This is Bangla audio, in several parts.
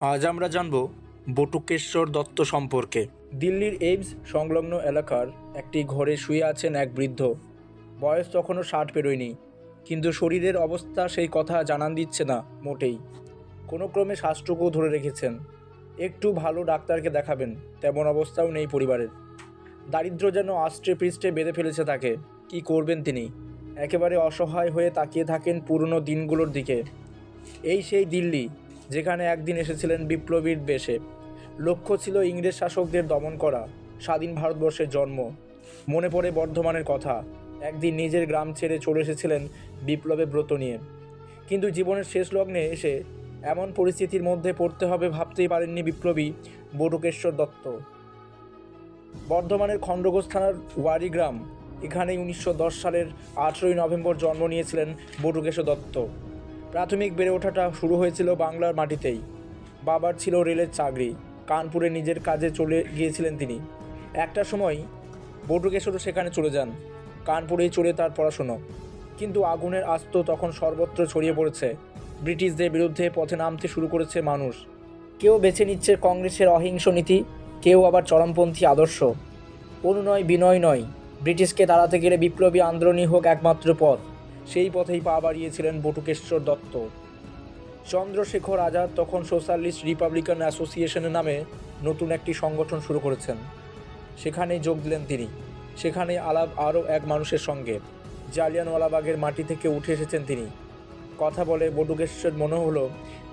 আজ আমরা জানব বটুকেশ্বর দত্ত সম্পর্কে। দিল্লির এইমস সংলগ্ন এলাকার একটি ঘরে শুয়ে আছেন এক বৃদ্ধ। বয়স তখনও ষাট পেরোয়নি, কিন্তু শরীরের অবস্থা সেই কথা জানান দিচ্ছে না মোটেই। কোনো ক্রমে শ্বাসটুকুও ধরে রেখেছেন। একটু ভালো ডাক্তারকে দেখাবেন, তেমন অবস্থাও নেই পরিবারের। দারিদ্র যেন আষ্টে পৃষ্ঠে বেঁধে ফেলেছে তাকে, কি করবেন তিনি? একেবারে অসহায় হয়ে তাকিয়ে থাকেন পুরনো দিনগুলোর দিকে। এই সেই দিল্লি যেখানে একদিন এসেছিলেন বিপ্লবীর বেশে। লক্ষ্য ছিল ইংরেজ শাসকদের দমন করা, স্বাধীন ভারতবর্ষের জন্ম। মনে পড়ে বর্ধমানের কথা, একদিন নিজের গ্রাম ছেড়ে চলে এসেছিলেন বিপ্লবে ব্রত নিয়ে। কিন্তু জীবনের শেষ লগ্নে এসে এমন পরিস্থিতির মধ্যে পড়তে হবে ভাবতেই পারেননি বিপ্লবী বটুকেশ্বর দত্ত। বর্ধমানের খণ্ডঘোষ থানার ওয়ারি গ্রাম, এখানেই উনিশশো দশ সালের আঠেরোই নভেম্বর জন্ম নিয়েছিলেন বটুকেশ্বর দত্ত। প্রাথমিক বেড়ে ওঠাটা শুরু হয়েছিল বাংলার মাটিতেই। বাবার ছিল রেলের চাকরি, কানপুরে নিজের কাজে চলে গিয়েছিলেন তিনি। একটা সময় বটুকেশ্বরও সেখানে চলে যান, কানপুরেই চলে তার পড়াশুনো। কিন্তু আগুনের আস্ত তখন সর্বত্র ছড়িয়ে পড়েছে। ব্রিটিশদের বিরুদ্ধে পথে নামতে শুরু করেছে মানুষ। কেউ বেছে নিচ্ছে কংগ্রেসের অহিংস নীতি, কেউ আবার চরমপন্থী আদর্শ। অনুনয় বিনয় নয়, ব্রিটিশকে দাঁড়াতে গেলে বিপ্লবী আন্দোলনই হোক একমাত্র পথ। সেই পথেই পা বাড়িয়েছিলেন বটুকেশ্বর দত্ত। চন্দ্রশেখর আজাদ তখন সোশ্যালিস্ট রিপাবলিকান অ্যাসোসিয়েশনের নামে নতুন একটি সংগঠন শুরু করেছেন। সেখানে যোগ দিলেন তিনি। সেখানে আলাপ আরও এক মানুষের সঙ্গে। জালিয়ানওয়ালাবাগের মাটি থেকে উঠে এসেছেন তিনি। কথা বলে বটুকেশ্বর মনে হলো,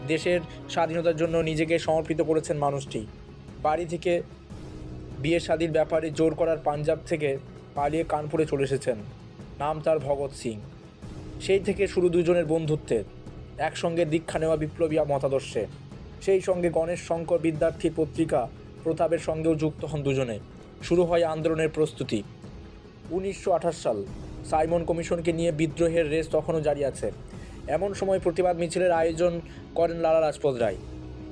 দেশের স্বাধীনতার জন্য নিজেকে সমর্পিত করেছেন মানুষটি। বাড়ি থেকে বিয়ে শাদির ব্যাপারে জোর করার পাঞ্জাব থেকে পালিয়ে কানপুরে চলে এসেছেন। নাম তার ভগৎ সিং। সেই থেকে শুরু দুজনের বন্ধুত্বের। একসঙ্গে দীক্ষা নেওয়া বিপ্লবী মতাদর্শে। সেই সঙ্গে গণেশ শঙ্কর বিদ্যার্থী পত্রিকা প্রতাপের সঙ্গেও যুক্ত হন দুজনে। শুরু হয় আন্দোলনের প্রস্তুতি। উনিশশো আঠাশ সাল সাইমন কমিশনকে নিয়ে বিদ্রোহের রেস তখনও জারি আছে। এমন সময় প্রতিবাদ মিছিলের আয়োজন করেন লালা রাজপথ রায়।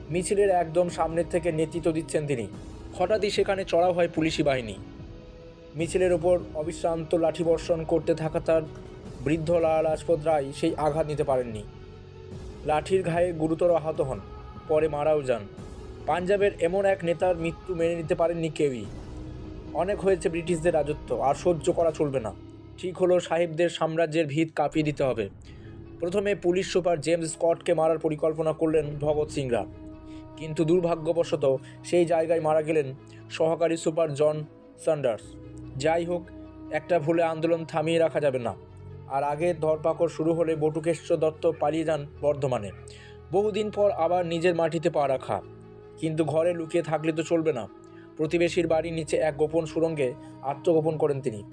মিছিলের একদম সামনের থেকে নেতৃত্ব দিচ্ছেন তিনি। হঠাৎই সেখানে চড়াও হয় পুলিশি বাহিনী। মিছিলের ওপর অবিশ্রান্ত লাঠিবর্ষণ করতে থাকা তার বৃদ্ধ লালা রাজপথ রায় সেই আঘাত নিতে পারেননি। লাঠির ঘায়ে গুরুতর আহত হন, পরে মারাও যান। পাঞ্জাবের এমন এক নেতার মৃত্যু মেনে নিতে পারেননি কেউই। অনেক হয়েছে ব্রিটিশদের রাজত্ব, আর সহ্য করা চলবে না। ঠিক হলো সাহেবদের সাম্রাজ্যের ভিত কাঁপিয়ে দিতে হবে। প্রথমে পুলিশ সুপার জেমস স্কটকে মারার পরিকল্পনা করলেন ভগৎ সিংরা। কিন্তু দুর্ভাগ্যবশত সেই জায়গায় মারা গেলেন সহকারী সুপার জন সান্ডার্স। যাই হোক, একটা ভুলে আন্দোলন থামিয়ে রাখা যাবে না। আর আগের ধরপাকড় শুরু হলে বটুকেশ্বর দত্ত পালিয়ে যান বর্ধমানে। বহুদিন পর আবার নিজের মাটিতে পা রাখা। কিন্তু ঘরে লুকিয়ে থাকলে তো চলবে না। প্রতিবেশীর বাড়ির নিচে এক গোপন সুরঙ্গে আত্মগোপন করেন তিনি।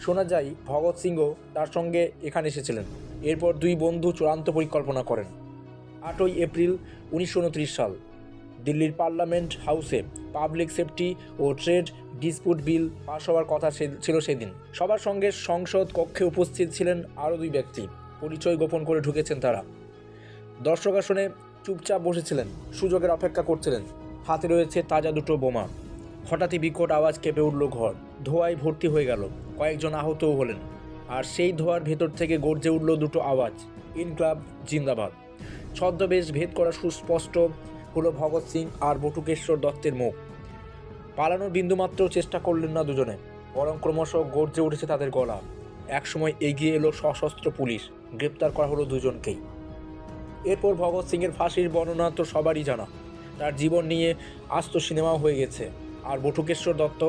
শোনা যায়, ভগৎ সিংও তার সঙ্গে এখানে এসেছিলেন। এরপর দুই বন্ধু চূড়ান্ত পরিকল্পনা করেন। আটই এপ্রিল উনিশশো উনত্রিশ সাল। দিল্লির পার্লামেন্ট হাউসে পাবলিক সেফটি ও ট্রেড ডিসপুট বিল পাশ হওয়ার কথা ছিল সেদিন। সবার সঙ্গে সংসদ কক্ষে উপস্থিত ছিলেন আরও দুই ব্যক্তি। পরিচয় গোপন করে ঢুকেছেন তারা। দর্শক আসনে চুপচাপ বসেছিলেন, সুযোগের অপেক্ষা করছিলেন। হাতে রয়েছে তাজা দুটো বোমা। হঠাৎই বিকট আওয়াজ কেঁপে উঠল ঘর। ধোঁয়ায় ভর্তি হয়ে গেল। কয়েকজন আহতও হলেন। আর সেই ধোঁয়ার ভেতর থেকে গর্জে উঠল দুটো আওয়াজ। ইনক্লাব জিন্দাবাদ। ছদ্মবেশ ভেদ করা সুস্পষ্ট হলো ভগৎ সিং আর বটুকেশ্বর দত্তের মুখ। পালানোর বিন্দুমাত্র চেষ্টা করলেন না দুজনে, বরং ক্রমশ গর্জে উঠেছে তাদের গলা। একসময় এগিয়ে এলো সশস্ত্র পুলিশ, গ্রেপ্তার করা হলো দুজনকেই। এরপর ভগৎ সিংয়ের ফাঁসির বর্ণনা তো সবারই জানা। তার জীবন নিয়ে আস্ত সিনেমাও হয়ে গেছে, আর বটুকেশ্বর দত্ত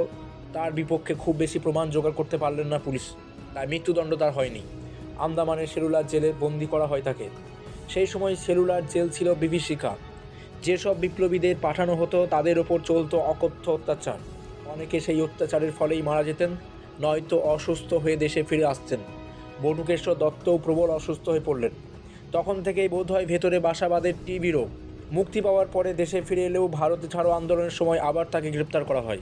তার বিপক্ষে খুব বেশি প্রমাণ জোগাড় করতে পারলেন না পুলিশ, তাই মৃত্যুদণ্ড তার হয়নি। আন্দামানের সেলুলার জেলে বন্দি করা হয় তাকে। সেই সময় সেলুলার জেল ছিল বিভীষিকা যেসব বিপ্লবীদের পাঠানো হতো, তাদের ওপর চলত অকথ্য অত্যাচার। অনেকে সেই অত্যাচারের ফলেই মারা যেতেন, নয়তো অসুস্থ হয়ে দেশে ফিরে আসতেন। বটুকেশ্বর দত্তও প্রবল অসুস্থ হয়ে পড়লেন। তখন থেকেই বোধহয় ভেতরে বাসাবাদের টিভি রোগ মুক্তি পাওয়ার পরে দেশে ফিরে এলেও ভারত ছাড়ো আন্দোলনের সময় আবার তাকে গ্রেপ্তার করা হয়।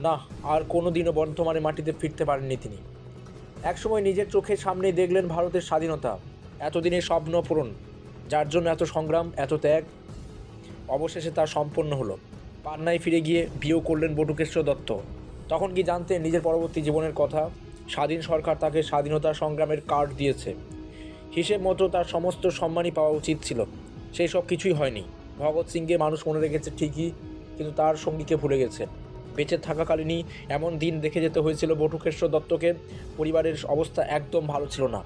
না, আর কোনো দিনও বর্ধমানে মাটিতে ফিরতে পারেননি তিনি। একসময় নিজের চোখের সামনেই দেখলেন ভারতের স্বাধীনতা। এতদিনের স্বপ্ন পূরণ। যার জন্য এত সংগ্রাম, এত ত্যাগ অবশেষে তা সম্পন্ন হলো। পান্নায় ফিরে গিয়ে বিয়েও করলেন বটুকেশ্বর দত্ত। তখন কি জানতেন নিজের পরবর্তী জীবনের কথা? স্বাধীন সরকার তাকে স্বাধীনতা সংগ্রামের কার্ড দিয়েছে। হিসেব মতো তার সমস্ত সম্মানই পাওয়া উচিত ছিল। সেই সব কিছুই হয়নি। ভগৎ সিংকে মানুষ মনে রেখেছে ঠিকই, কিন্তু তার সঙ্গীকে ভুলে গেছে। বেঁচে থাকাকালীনই এমন দিন দেখে যেতে হয়েছিল বটুকেশ্বর দত্তকে। পরিবারের অবস্থা একদম ভালো ছিল না।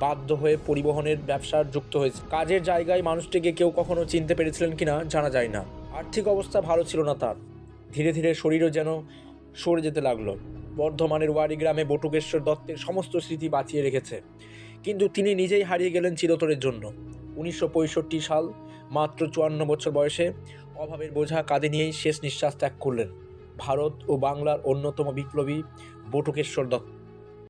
বাধ্য হয়ে পরিবহনের ব্যবসার যুক্ত হয়েছে। কাজের জায়গায় মানুষটিকে কেউ কখনো চিনতে পেরেছিলেন কিনা জানা যায় না। আর্থিক অবস্থা ভালো ছিল না তার। ধীরে ধীরে শরীরও যেন সরে যেতে লাগল। বর্ধমানের ওয়ারি গ্রামে বটুকেশ্বর দত্তের সমস্ত স্মৃতি বাঁচিয়ে রেখেছে। কিন্তু তিনি নিজেই হারিয়ে গেলেন চিরতরের জন্য। উনিশশো পঁয়ষট্টি সাল, মাত্র চুয়ান্ন বছর বয়সে অভাবের বোঝা কাঁধে নিয়েই শেষ নিঃশ্বাস ত্যাগ করলেন। ভারত ও বাংলার অন্যতম বিপ্লবী বটুকেশ্বর দত্ত।